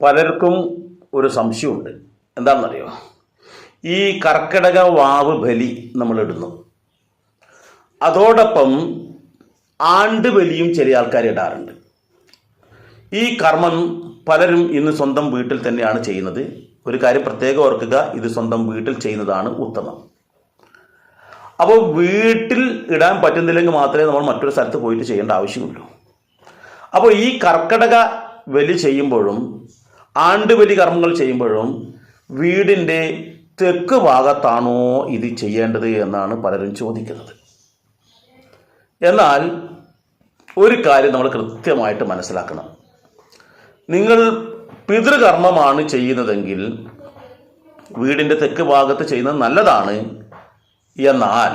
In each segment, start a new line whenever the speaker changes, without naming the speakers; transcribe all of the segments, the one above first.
പലർക്കും ഒരു സംശയമുണ്ട്. എന്താണെന്നറിയോ? ഈ കർക്കിടക വാവ് ബലി നമ്മൾ ഇടുന്നു അതോടൊപ്പം ആണ്ട് ബലിയും ചില ആൾക്കാർ ഇടാറുണ്ട്. ഈ കർമ്മം പലരും ഇന്ന് സ്വന്തം വീട്ടിൽ തന്നെയാണ് ചെയ്യുന്നത്. ഒരു കാര്യം പ്രത്യേകം ഓർക്കുക ഇത് സ്വന്തം വീട്ടിൽ ചെയ്യുന്നതാണ് ഉത്തമം. അപ്പോൾ വീട്ടിൽ ഇടാൻ പറ്റുന്നില്ലെങ്കിൽ മാത്രമേ നമ്മൾ മറ്റൊരു സ്ഥലത്ത് പോയിട്ട് ചെയ്യേണ്ട ആവശ്യമുള്ളൂ. അപ്പോൾ ഈ കർക്കടക ബലി ചെയ്യുമ്പോഴും ആണ്ടുബലി കർമ്മങ്ങൾ ചെയ്യുമ്പോഴും വീടിന്റെ തെക്ക് ഭാഗത്താണോ ഇത് ചെയ്യേണ്ടത് എന്നാണ് പലരും ചോദിക്കുന്നത്. എന്നാൽ ഒരു കാര്യം നമ്മൾ കൃത്യമായിട്ട് മനസ്സിലാക്കണം. നിങ്ങൾ പിതൃകർമ്മമാണ് ചെയ്യുന്നതെങ്കിൽ വീടിന്റെ തെക്ക് ഭാഗത്ത് ചെയ്യുന്നത് നല്ലതാണ് എന്നാൽ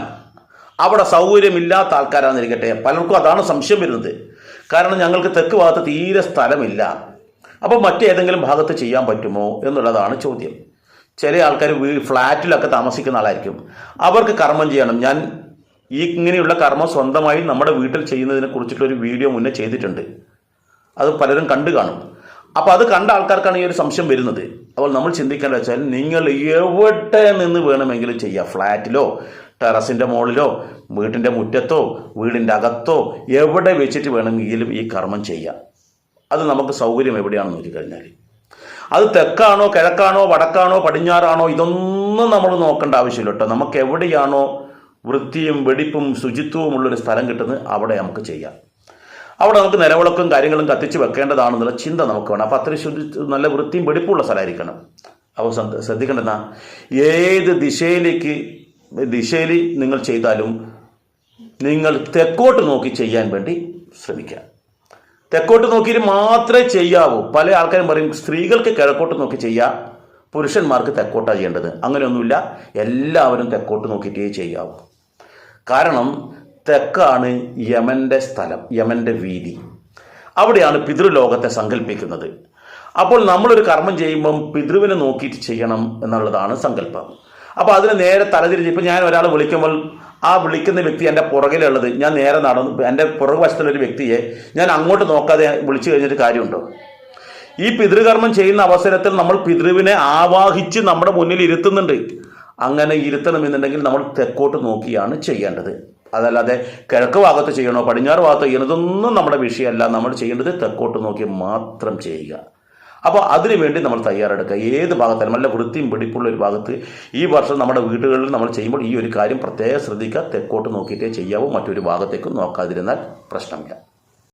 അവിടെ സൗകര്യമില്ലാത്ത ആൾക്കാരാണെന്നിരിക്കട്ടെ പലർക്കും അതാണ് സംശയം വരുന്നത്. കാരണം ഞങ്ങൾക്ക് തെക്ക് ഭാഗത്ത് തീരെ സ്ഥലമില്ല. അപ്പോൾ മറ്റേതെങ്കിലും ഭാഗത്ത് ചെയ്യാൻ പറ്റുമോ എന്നുള്ളതാണ് ചോദ്യം. ചില ആൾക്കാർ ഫ്ലാറ്റിലൊക്കെ താമസിക്കുന്ന ആളായിരിക്കും. അവർക്ക് കർമ്മം ചെയ്യണം. ഞാൻ ഈ ഇങ്ങനെയുള്ള കർമ്മം സ്വന്തമായി നമ്മുടെ വീട്ടിൽ ചെയ്യുന്നതിനെ കുറിച്ചിട്ടൊരു വീഡിയോ മുന്നേ ചെയ്തിട്ടുണ്ട്. അത് പലരും കണ്ടു കാണും. അപ്പോൾ അത് കണ്ട ആൾക്കാർക്കാണ് ഈ ഒരു സംശയം വരുന്നത്. അപ്പോൾ നമ്മൾ ചിന്തിക്കേണ്ട വെച്ചാൽ നിങ്ങൾ എവിടെ നിന്ന് വേണമെങ്കിലും ചെയ്യാം. ഫ്ലാറ്റിലോ ടെറസിന്റെ മുകളിലോ വീട്ടിന്റെ മുറ്റത്തോ വീടിന്റെ അകത്തോ എവിടെ വെച്ചിട്ട് വേണമെങ്കിലും ഈ കർമ്മം ചെയ്യാം. അത് നമുക്ക് സൗകര്യം എവിടെയാണെന്ന് നോക്കിക്കഴിഞ്ഞാൽ അത് തെക്കാണോ കിഴക്കാണോ വടക്കാണോ പടിഞ്ഞാറാണോ ഇതൊന്നും നമ്മൾ നോക്കേണ്ട ആവശ്യമില്ല കേട്ടോ. നമുക്ക് എവിടെയാണോ വൃത്തിയും വെടിപ്പും ശുചിത്വവും ഉള്ളൊരു സ്ഥലം കിട്ടുന്നത് അവിടെ നമുക്ക് ചെയ്യാം. അവിടെ നമുക്ക് നിലവിളക്കും കാര്യങ്ങളും കത്തിച്ച് വെക്കേണ്ടതാണെന്നുള്ള ചിന്ത നമുക്ക് വേണം. അപ്പോൾ അത്രയും ശുചി നല്ല വൃത്തിയും വെടിപ്പുള്ള സ്ഥലമായിരിക്കണം. അപ്പോൾ ശ്രദ്ധ- ശ്രദ്ധിക്കേണ്ടതാ ഏത് ദിശയിലേക്ക് ദിശയിൽ നിങ്ങൾ ചെയ്താലും നിങ്ങൾ തെക്കോട്ട് നോക്കി ചെയ്യാൻ വേണ്ടി ശ്രമിക്കുക. തെക്കോട്ട് നോക്കിയിട്ട് മാത്രമേ ചെയ്യാവൂ. പല ആൾക്കാരും പറയും സ്ത്രീകൾക്ക് കിഴക്കോട്ട് നോക്കി ചെയ്യാം പുരുഷന്മാർക്ക് തെക്കോട്ടാണ് ചെയ്യേണ്ടത്. അങ്ങനെയൊന്നുമില്ല. എല്ലാവരും തെക്കോട്ട് നോക്കിയിട്ടേ ചെയ്യാവൂ. കാരണം തെക്കാണ് യമന്റെ സ്ഥലം യമന്റെ വീതി. അവിടെയാണ് പിതൃലോകത്തെ സങ്കല്പിക്കുന്നത്. അപ്പോൾ നമ്മളൊരു കർമ്മം ചെയ്യുമ്പം പിതൃവിനെ നോക്കിയിട്ട് ചെയ്യണം എന്നുള്ളതാണ് സങ്കല്പം. അപ്പോൾ അതിന് നേരെ തലതിരിച്ച് ഇപ്പം ഞാൻ ഒരാൾ വിളിക്കുമ്പോൾ ആ വിളിക്കുന്ന വ്യക്തി എന്റെ പുറകിലുള്ളത്. ഞാൻ നേരെ നടന്നു. എന്റെ പുറകു വശത്തുള്ളൊരു വ്യക്തിയെ ഞാൻ അങ്ങോട്ട് നോക്കാതെ വിളിച്ചു കഴിഞ്ഞിട്ട് കാര്യമുണ്ടോ? ഈ പിതൃകർമ്മം ചെയ്യുന്ന അവസരത്തിൽ നമ്മൾ പിതൃവിനെ ആവാഹിച്ച് നമ്മുടെ മുന്നിൽ ഇരുത്തുന്നുണ്ട്. അങ്ങനെ ഇരുത്തണമെന്നുണ്ടെങ്കിൽ നമ്മൾ തെക്കോട്ട് നോക്കിയാണ് ചെയ്യേണ്ടത്. അതല്ലാതെ കിഴക്ക് ഭാഗത്ത് ചെയ്യണോ പടിഞ്ഞാറ് ഭാഗത്ത് ചെയ്യണോ ഇതൊന്നും നമ്മുടെ വിഷയമല്ല. നമ്മൾ ചെയ്യേണ്ടത് തെക്കോട്ട് നോക്കി മാത്രം ചെയ്യുക. അപ്പോൾ അതിനുവേണ്ടി നമ്മൾ തയ്യാറെടുക്കുക. ഏത് ഭാഗത്തായാലും നല്ല വൃത്തിയും പിടിപ്പുള്ള ഒരു ഭാഗത്ത് ഈ വർഷം നമ്മുടെ വീടുകളിൽ നമ്മൾ ചെയ്യുമ്പോൾ ഈ ഒരു കാര്യം പ്രത്യേകം ശ്രദ്ധിക്കുക. തെക്കോട്ട് നോക്കിയിട്ടേ ചെയ്യാവൂ. മറ്റൊരു ഭാഗത്തേക്ക് നോക്കാതിരുന്നാൽ പ്രശ്നമില്ല.